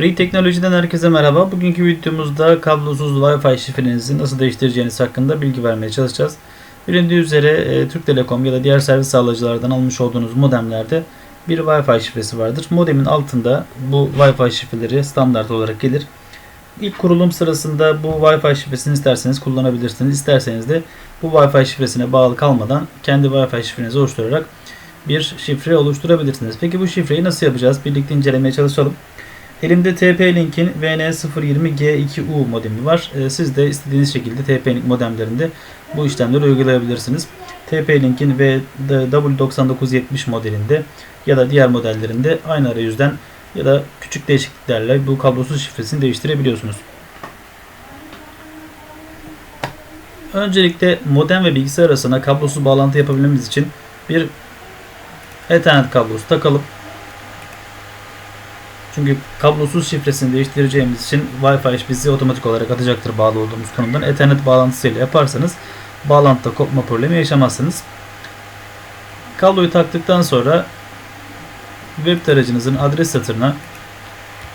Free Teknoloji'den herkese merhaba. Bugünkü videomuzda kablosuz Wi-Fi şifrenizi nasıl değiştireceğiniz hakkında bilgi vermeye çalışacağız. Bilindiği üzere e, Türk Telekom ya da diğer servis sağlayıcılardan almış olduğunuz modemlerde bir Wi-Fi şifresi vardır. Modemin altında bu Wi-Fi şifreleri standart olarak gelir. İlk kurulum sırasında bu Wi-Fi şifresini isterseniz kullanabilirsiniz. İsterseniz de bu Wi-Fi şifresine bağlı kalmadan kendi Wi-Fi şifrenizi oluşturarak bir şifre oluşturabilirsiniz. Peki bu şifreyi nasıl yapacağız? Birlikte incelemeye çalışalım. Elimde TP-Link'in VN020G2U modemi var. Ee, Siz de istediğiniz şekilde TP-Link modemlerinde bu işlemleri uygulayabilirsiniz. TP-Link'in W9970 modelinde ya da diğer modellerinde aynı arayüzden ya da küçük değişikliklerle bu kablosuz şifresini değiştirebiliyorsunuz. Öncelikle modem ve bilgisayar arasına kablosuz bağlantı yapabilmemiz için bir Ethernet kablosu takalım. Çünkü kablosuz şifresini değiştireceğimiz için Wi-Fi bizi otomatik olarak atacaktır bağlı olduğumuz konumdan. Ethernet bağlantısıyla yaparsanız bağlantıda kopma problemi yaşamazsınız. Kabloyu taktıktan sonra web tarayıcınızın adres satırına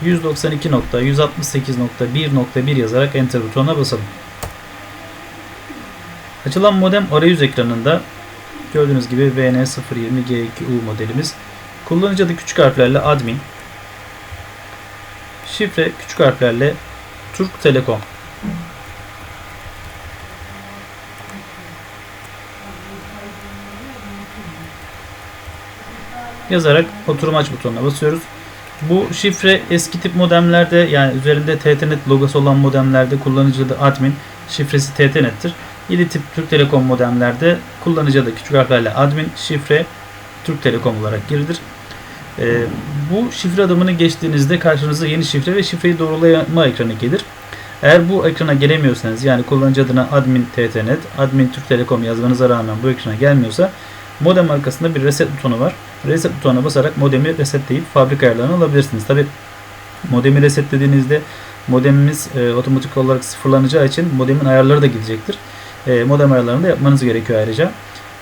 192.168.1.1 yazarak enter butonuna basalım. Açılan modem arayüz ekranında gördüğünüz gibi VN020G2U modelimiz. Kullanıcı adı küçük harflerle admin, Şifre küçük harflerle Türk Telekom. Yazarak oturum aç butonuna basıyoruz. Bu şifre eski tip modemlerde yani üzerinde TTNet logosu olan modemlerde kullanıcı adı admin, şifresi TTNet'tir. Yeni tip Türk Telekom modemlerde kullanıcı adı küçük harflerle admin, şifre Türk Telekom olarak girilir. E, bu şifre adımını geçtiğinizde karşınıza yeni şifre ve şifreyi doğrulama ekranı gelir. Eğer bu ekrana gelemiyorsanız yani kullanıcı adına admin ttnet, admin Türk Telekom yazmanıza rağmen bu ekrana gelmiyorsa modem arkasında bir reset butonu var. Reset butonuna basarak modemi resetleyip fabrika ayarlarını alabilirsiniz. Tabi modemi resetlediğinizde modemimiz e, otomatik olarak sıfırlanacağı için modemin ayarları da gidecektir. E, modem ayarlarını da yapmanız gerekiyor ayrıca.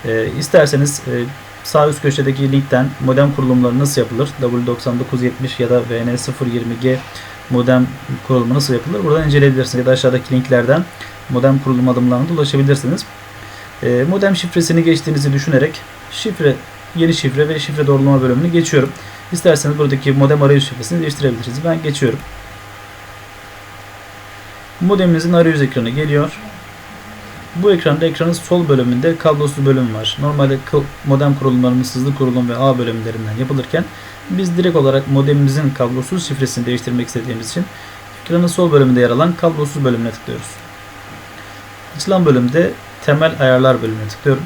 E, isterseniz e, Sağ üst köşedeki linkten modem kurulumları nasıl yapılır? W9970 ya da VN020G modem kurulumu nasıl yapılır? Buradan inceleyebilirsiniz ya da aşağıdaki linklerden modem kurulum adımlarına ulaşabilirsiniz. E, modem şifresini geçtiğinizi düşünerek şifre, yeni şifre ve şifre doğrulama bölümünü geçiyorum. İsterseniz buradaki modem arayüz şifresini değiştirebilirsiniz. Ben geçiyorum. Modeminizin arayüz ekranı geliyor. Bu ekranda ekranın sol bölümünde kablosuz bölüm var. Normalde modem kurulumlarımız hızlı kurulum ve A bölümlerinden yapılırken biz direkt olarak modemimizin kablosuz şifresini değiştirmek istediğimiz için ekranın sol bölümünde yer alan kablosuz bölümüne tıklıyoruz. Açılan bölümde temel ayarlar bölümüne tıklıyorum.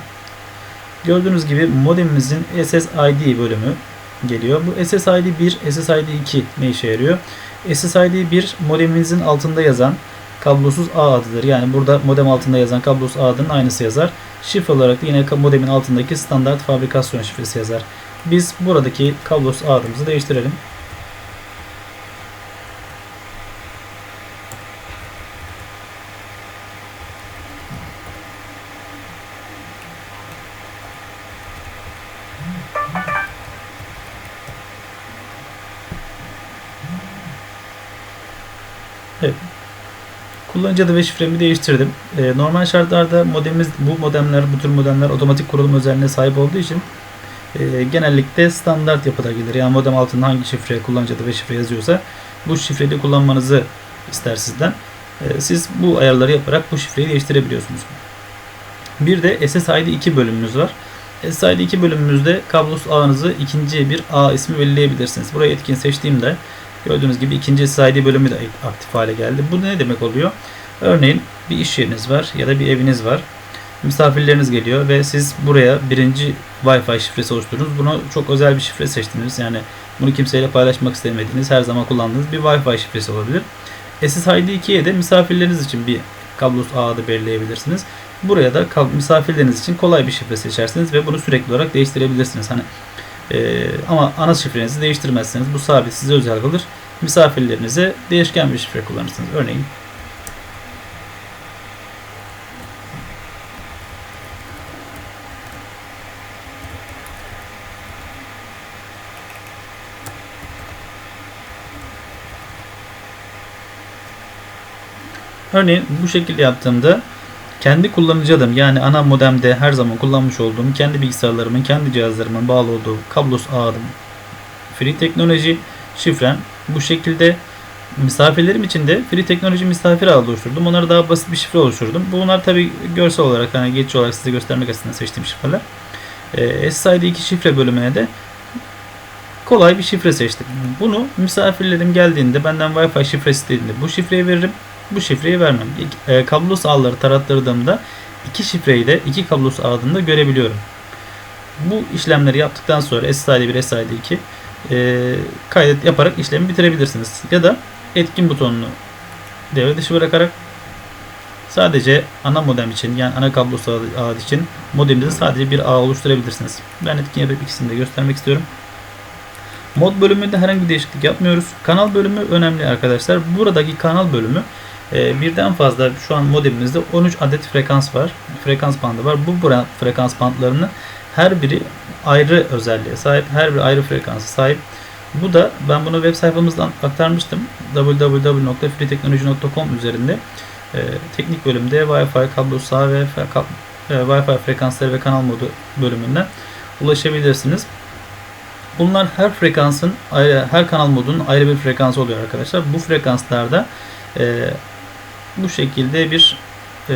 Gördüğünüz gibi modemimizin SSID bölümü geliyor. Bu SSID 1, SSID 2 ne işe yarıyor? SSID 1 modeminizin altında yazan kablosuz ağ adıdır. Yani burada modem altında yazan kablosuz ağ adının aynısı yazar. Şifre olarak da yine modemin altındaki standart fabrikasyon şifresi yazar. Biz buradaki kablosuz ağ adımızı değiştirelim. Evet. Kullanıcı adı ve şifremi değiştirdim. E, normal şartlarda modemimiz bu modemler, bu tür modemler otomatik kurulum özelliğine sahip olduğu için e, genellikle standart yapıda gelir. Yani modem altında hangi şifre, kullanıcı adı ve şifre yazıyorsa bu şifreyi kullanmanızı ister sizden. E, siz bu ayarları yaparak bu şifreyi değiştirebiliyorsunuz. Bir de SSID 2 bölümümüz var. SSID 2 bölümümüzde kablosuz ağınızı ikinci bir ağ ismi belirleyebilirsiniz. Burayı etkin seçtiğimde Gördüğünüz gibi ikinci SID bölümü de aktif hale geldi. Bu ne demek oluyor? Örneğin bir iş yeriniz var ya da bir eviniz var. Misafirleriniz geliyor ve siz buraya birinci Wi-Fi şifresi oluşturdunuz. Bunu çok özel bir şifre seçtiniz. Yani bunu kimseyle paylaşmak istemediğiniz, her zaman kullandığınız bir Wi-Fi şifresi olabilir. SSID 2'ye de misafirleriniz için bir kablosuz ağı da belirleyebilirsiniz. Buraya da misafirleriniz için kolay bir şifre seçersiniz ve bunu sürekli olarak değiştirebilirsiniz. Hani e, ama ana şifrenizi değiştirmezseniz bu sabit size özel kalır. Misafirlerinize değişken bir şifre kullanırsınız. Örneğin Örneğin bu şekilde yaptığımda kendi kullanıcı adım yani ana modemde her zaman kullanmış olduğum kendi bilgisayarlarımın, kendi cihazlarımın bağlı olduğu kablosuz ağ free teknoloji şifrem bu şekilde misafirlerim için de free teknoloji misafir ağı oluşturdum. Onlara daha basit bir şifre oluşturdum. Bunlar tabi görsel olarak hani geçici olarak size göstermek açısından seçtiğim şifreler. E, SSID2 şifre bölümüne de kolay bir şifre seçtim. Bunu misafirlerim geldiğinde benden Wi-Fi şifresi istediğinde bu şifreyi veririm. Bu şifreyi vermem. E, kablosuz ağları tarattırdığımda iki şifreyi de iki kablosuz ağında görebiliyorum. Bu işlemleri yaptıktan sonra SSID1, SSID2 e, kaydet yaparak işlemi bitirebilirsiniz. Ya da etkin butonunu devre dışı bırakarak sadece ana modem için yani ana kablosuz ağ için modeminizde sadece bir ağ oluşturabilirsiniz. Ben etkin yapıp ikisini de göstermek istiyorum. Mod bölümünde herhangi bir değişiklik yapmıyoruz. Kanal bölümü önemli arkadaşlar. Buradaki kanal bölümü e, birden fazla şu an modemimizde 13 adet frekans var. Frekans bandı var. Bu frekans bandlarını her biri ayrı özelliğe sahip. Her bir ayrı frekansa sahip. Bu da ben bunu web sayfamızdan aktarmıştım. www.freeteknoloji.com üzerinde e, teknik bölümde Wi-Fi kablosu sağ ve e, Wi-Fi frekansları ve kanal modu bölümünden ulaşabilirsiniz. Bunlar her frekansın ayrı, her kanal modunun ayrı bir frekansı oluyor arkadaşlar. Bu frekanslarda e, bu şekilde bir e,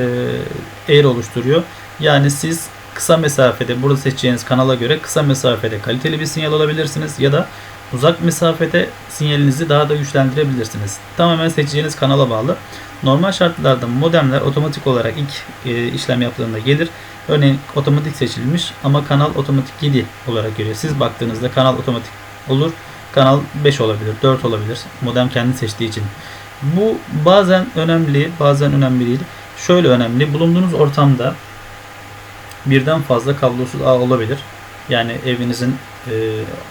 eğri oluşturuyor. Yani siz kısa mesafede burada seçeceğiniz kanala göre kısa mesafede kaliteli bir sinyal alabilirsiniz ya da uzak mesafede sinyalinizi daha da güçlendirebilirsiniz. Tamamen seçeceğiniz kanala bağlı. Normal şartlarda modemler otomatik olarak ilk e, işlem yaptığında gelir. Örneğin otomatik seçilmiş ama kanal otomatik 7 olarak görüyor. Siz baktığınızda kanal otomatik olur. Kanal 5 olabilir, 4 olabilir. Modem kendi seçtiği için. Bu bazen önemli, bazen önemli değil. Şöyle önemli. Bulunduğunuz ortamda birden fazla kablosuz ağ olabilir. Yani evinizin e,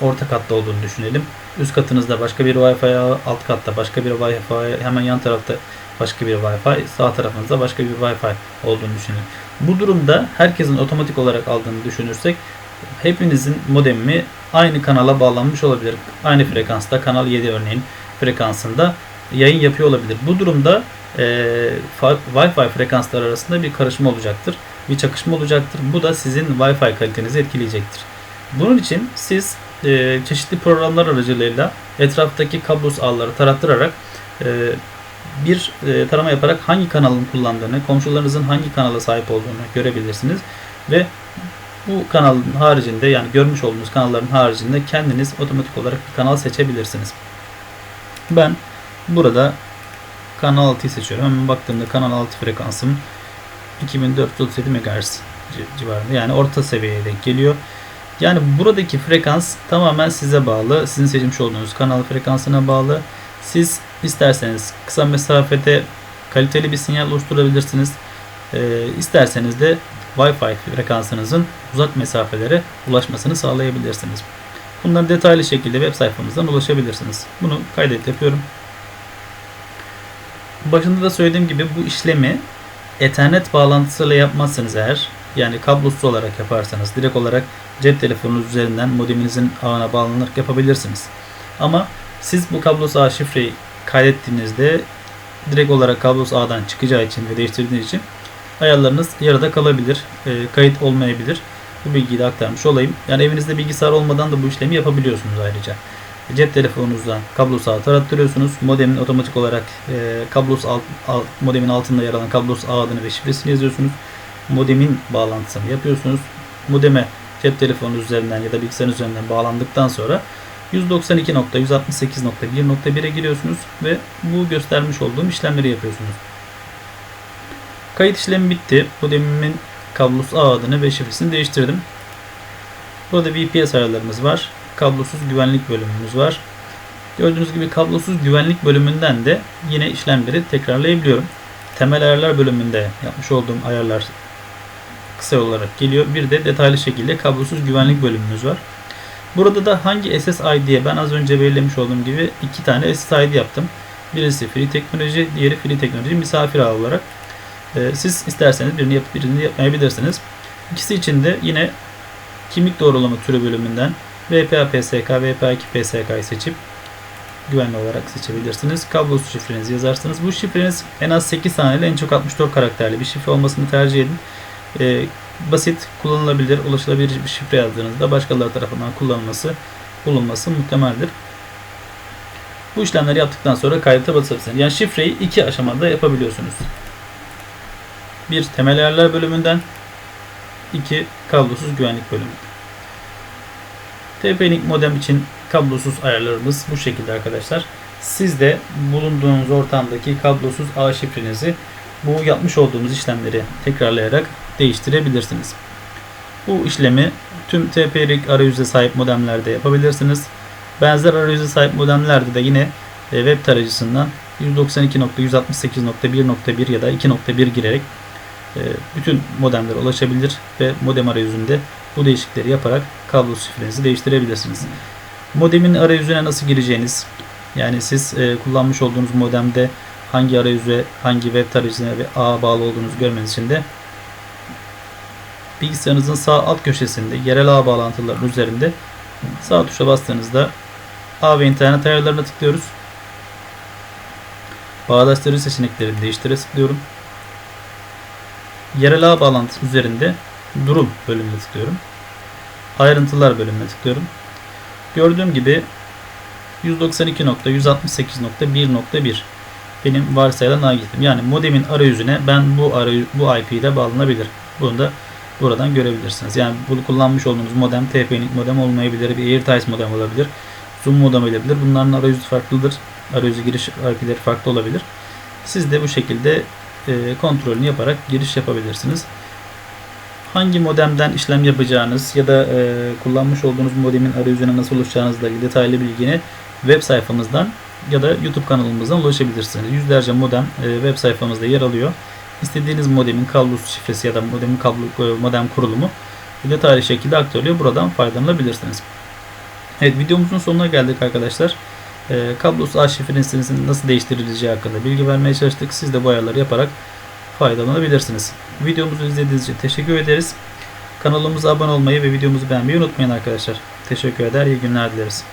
orta katta olduğunu düşünelim. Üst katınızda başka bir Wi-Fi alt katta başka bir Wi-Fi, hemen yan tarafta başka bir Wi-Fi, sağ tarafınızda başka bir Wi-Fi olduğunu düşünün. Bu durumda herkesin otomatik olarak aldığını düşünürsek hepinizin modemi aynı kanala bağlanmış olabilir. Aynı frekansta kanal 7 örneğin frekansında yayın yapıyor olabilir. Bu durumda e, Wi-Fi frekanslar arasında bir karışma olacaktır. Bir çakışma olacaktır. Bu da sizin Wi-Fi kalitenizi etkileyecektir. Bunun için siz e, çeşitli programlar aracılığıyla etraftaki kablosuz ağları tarattırarak e, bir e, tarama yaparak hangi kanalın kullandığını, komşularınızın hangi kanala sahip olduğunu görebilirsiniz ve bu kanalın haricinde yani görmüş olduğunuz kanalların haricinde kendiniz otomatik olarak bir kanal seçebilirsiniz. Ben burada kanal 6'yı seçiyorum. Hemen baktığımda kanal 6 frekansım 2437 MHz civarında yani orta seviyeye denk geliyor. Yani buradaki frekans tamamen size bağlı. Sizin seçmiş olduğunuz kanal frekansına bağlı. Siz isterseniz kısa mesafede kaliteli bir sinyal oluşturabilirsiniz. Ee, isterseniz de Wi-Fi frekansınızın uzak mesafelere ulaşmasını sağlayabilirsiniz. Bunları detaylı şekilde web sayfamızdan ulaşabilirsiniz. Bunu kaydet yapıyorum. Başında da söylediğim gibi bu işlemi Ethernet bağlantısıyla yapmazsanız eğer yani kablosuz olarak yaparsanız direkt olarak cep telefonunuz üzerinden modeminizin ağına bağlanarak yapabilirsiniz. Ama siz bu kablosuz ağ şifreyi kaydettiğinizde direkt olarak kablosuz ağdan çıkacağı için ve değiştirdiğiniz için ayarlarınız yarıda kalabilir. E, kayıt olmayabilir. Bu bilgiyi de aktarmış olayım. Yani evinizde bilgisayar olmadan da bu işlemi yapabiliyorsunuz ayrıca. Cep telefonunuzdan kablosuz ağı tarattırıyorsunuz. Modemin otomatik olarak e, kablosuz alt, alt, modemin altında yer alan kablosuz ağ adını ve şifresini yazıyorsunuz. Modemin bağlantısını yapıyorsunuz. Modeme cep telefonunuz üzerinden ya da bilgisayarınız üzerinden bağlandıktan sonra 192.168.1.1'e giriyorsunuz ve bu göstermiş olduğum işlemleri yapıyorsunuz. Kayıt işlemi bitti. Modemimin kablosuz ağ adını ve şifresini değiştirdim. Burada VPS ayarlarımız var. Kablosuz güvenlik bölümümüz var. Gördüğünüz gibi kablosuz güvenlik bölümünden de yine işlemleri tekrarlayabiliyorum. Temel ayarlar bölümünde yapmış olduğum ayarlar kısa olarak geliyor. Bir de detaylı şekilde kablosuz güvenlik bölümümüz var. Burada da hangi SSID'ye ben az önce belirlemiş olduğum gibi iki tane SSID yaptım. Birisi free teknoloji, diğeri free teknoloji misafir ağ olarak. Ee, siz isterseniz birini yapıp birini yapmayabilirsiniz. İkisi için de yine kimlik doğrulama türü bölümünden VPA PSK, VPA2 PSK'yı seçip güvenli olarak seçebilirsiniz. Kablosuz şifrenizi yazarsınız. Bu şifreniz en az 8 haneli en çok 64 karakterli bir şifre olmasını tercih edin. Ee, basit, kullanılabilir, ulaşılabilir bir şifre yazdığınızda başkaları tarafından kullanılması, bulunması muhtemeldir. Bu işlemleri yaptıktan sonra kaydete basabilirsiniz. Yani şifreyi iki aşamada yapabiliyorsunuz. Bir temel ayarlar bölümünden, iki kablosuz güvenlik bölümünden. TP-Link modem için kablosuz ayarlarımız bu şekilde arkadaşlar. Siz de bulunduğunuz ortamdaki kablosuz ağ şifrenizi bu yapmış olduğumuz işlemleri tekrarlayarak değiştirebilirsiniz. Bu işlemi tüm TP-Link arayüze sahip modemlerde yapabilirsiniz. Benzer arayüze sahip modemlerde de yine e, web tarayıcısından 192.168.1.1 ya da 2.1 girerek bütün modemlere ulaşabilir ve modem arayüzünde bu değişiklikleri yaparak kablosuz şifrenizi değiştirebilirsiniz. Modemin arayüzüne nasıl gireceğiniz yani siz e, kullanmış olduğunuz modemde hangi arayüze, hangi web tarayıcısına ve ağa bağlı olduğunuzu görmeniz için de bilgisayarınızın sağ alt köşesinde yerel ağ bağlantılarının üzerinde sağ tuşa bastığınızda ağ ve internet ayarlarına tıklıyoruz. Bağdaştırıcı seçenekleri değiştire tıklıyorum. Yerel ağ bağlantısı üzerinde durum bölümüne tıklıyorum. Ayrıntılar bölümüne tıklıyorum. Gördüğüm gibi 192.168.1.1 benim varsayılan ağ gittim. Yani modemin arayüzüne ben bu arayüz bu IP'de bağlanabilir. Bunu da buradan görebilirsiniz. Yani bunu kullanmış olduğunuz modem TP-Link modem olmayabilir, bir AirTice modem olabilir, Zoom modem olabilir. Bunların arayüzü farklıdır. Arayüzü giriş IP'leri farklı olabilir. Siz de bu şekilde kontrolünü yaparak giriş yapabilirsiniz. Hangi modemden işlem yapacağınız ya da e, kullanmış olduğunuz modemin arayüzüne nasıl ulaşacağınızla ilgili detaylı bilgini web sayfamızdan ya da YouTube kanalımızdan ulaşabilirsiniz. Yüzlerce modem e, web sayfamızda yer alıyor. İstediğiniz modemin kablosuz şifresi ya da modemin kablo e, modem kurulumu detaylı şekilde aktarılıyor. Buradan faydalanabilirsiniz. Evet videomuzun sonuna geldik arkadaşlar. E, kablosuz ağ nasıl değiştirileceği hakkında bilgi vermeye çalıştık. Siz de bu ayarları yaparak faydalanabilirsiniz. Videomuzu izlediğiniz için teşekkür ederiz. Kanalımıza abone olmayı ve videomuzu beğenmeyi unutmayın arkadaşlar. Teşekkür eder, iyi günler dileriz.